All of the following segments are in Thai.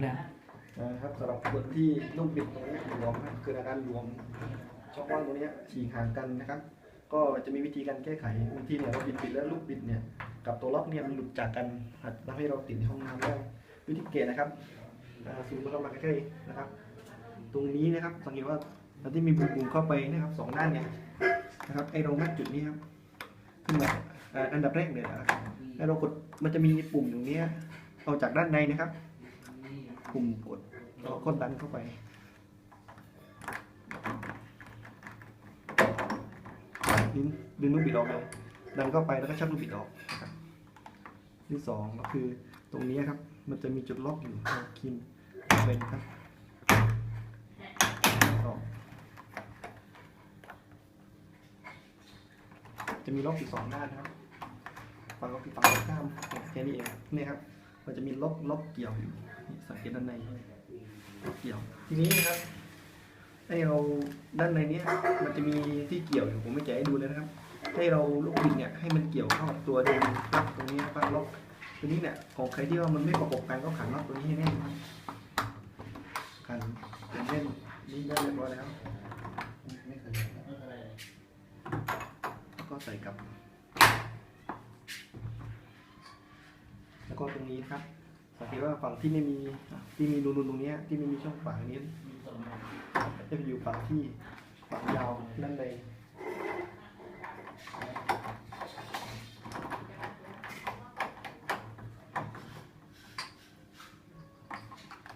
แล้วนะครับสำหรับคนที่ลูกบิดตรงนี้หลวมนะครับคืออาการหลวมช่องว่างตรงนี้ฉีกห่างกันนะครับ ก็จะมีวิธีการแก้ไขบางทีเนี่ยเราบิดบิดแล้วลูกบิดเนี่ยกับตัวล็อกเนี่ยมันหลุดจากกันอาจทำให้เราติดในห้องน้ำได้วิธีเกตนะครับอ่าซูมเข้ามาใกล้ๆนะครับ ตรงนี้นะครับสังเกตว่าเราที่มีบุมๆเข้าไปนะครับสองด้านเนี่ยนะครับไอ้ตรงแม็กจุดนี้ครับขึ้นมาอันดับแรกเนี่ยนะครับให้เรากดมันจะมีปุ่มตรงนี้เอาจากด้านในนะครับ ปุ่มกดล้วก็ดันเข้าไปดึงดึงลูกบิดออกเลยดันเข้าไปแล้วก็ชักลูกบิดออกที่สองก็คือตรงนี้ครับ มันจะมีจุดล็อกอยู่เราคิมเป็นครับออกจะมีล็อกอยู่สองด้านนะครับฝั่งก็คือฝั่งข้ามแค่นี้เองนี่ครับ มันจะมีล็อกล็อกเกี่ยวอยู่นี่สังเกตด้านในล็อกเกี่ยว ทีนี้นะครับให้เราด้านในเนี้ยมันจะมีที่เกี่ยวอยู่ผมไม่แกะให้ดูเลยนะครับ ให้เราลูกบิดเนี่ยให้มันเกี่ยวเข้ากับตัวดึงล็อกตรงนี้นะครับล็อกตัวนี้เนี่ยของใครที่ว่ามันไม่ประกบกันก็ขันล็อกตัวนี้ให้แน่นขันเป็นแน่นนี่ได้เรียบร้อยแล้วไม่เคยแล้วก็ใส่กลับ แล้วก็ตรงนี้นะครับ สังเกตว่าฝั่งที่ไม่มีที่มีรูนๆตรงนี้ที่ไม่มีช่องฝานี้จะอยู่ฝั่งที่ฝั่งยาวนั่นเลย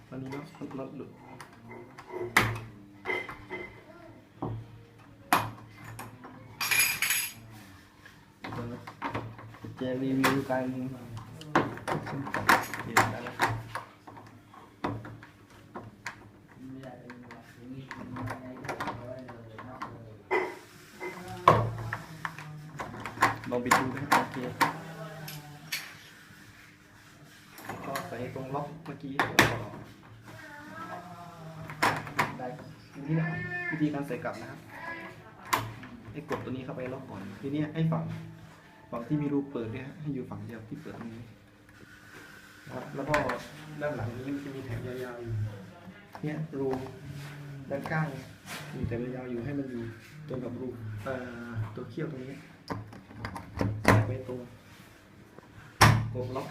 ตอนนี้เนาะน็อตหลุดเดี๋ยจะรีวิวการ ลองไปดูนะครับโอเคก็ใส่ตรงล็อกเมื่อกี้ได้ทีนี้นะวิธีการใส่กลับนะครับให้กดตัวนี้เข้าไปล็อกก่อนทีนี้ให้ฝั่งฝั่งที่มีรูเปิดเนี่ยฮะให้อยู่ฝั่งเดียวที่เปิดตรงนี้ ครับแล้วก็ด้านหลังนี้มันจะมีแถบยาวๆอยู่เนี่ยรูด้านข้างมีแถบยาวๆอยู่ให้มันอยู่ตรงกับรูเอ่อตัวเขี้ยวตรงนี้ไปตรงกลมล็อก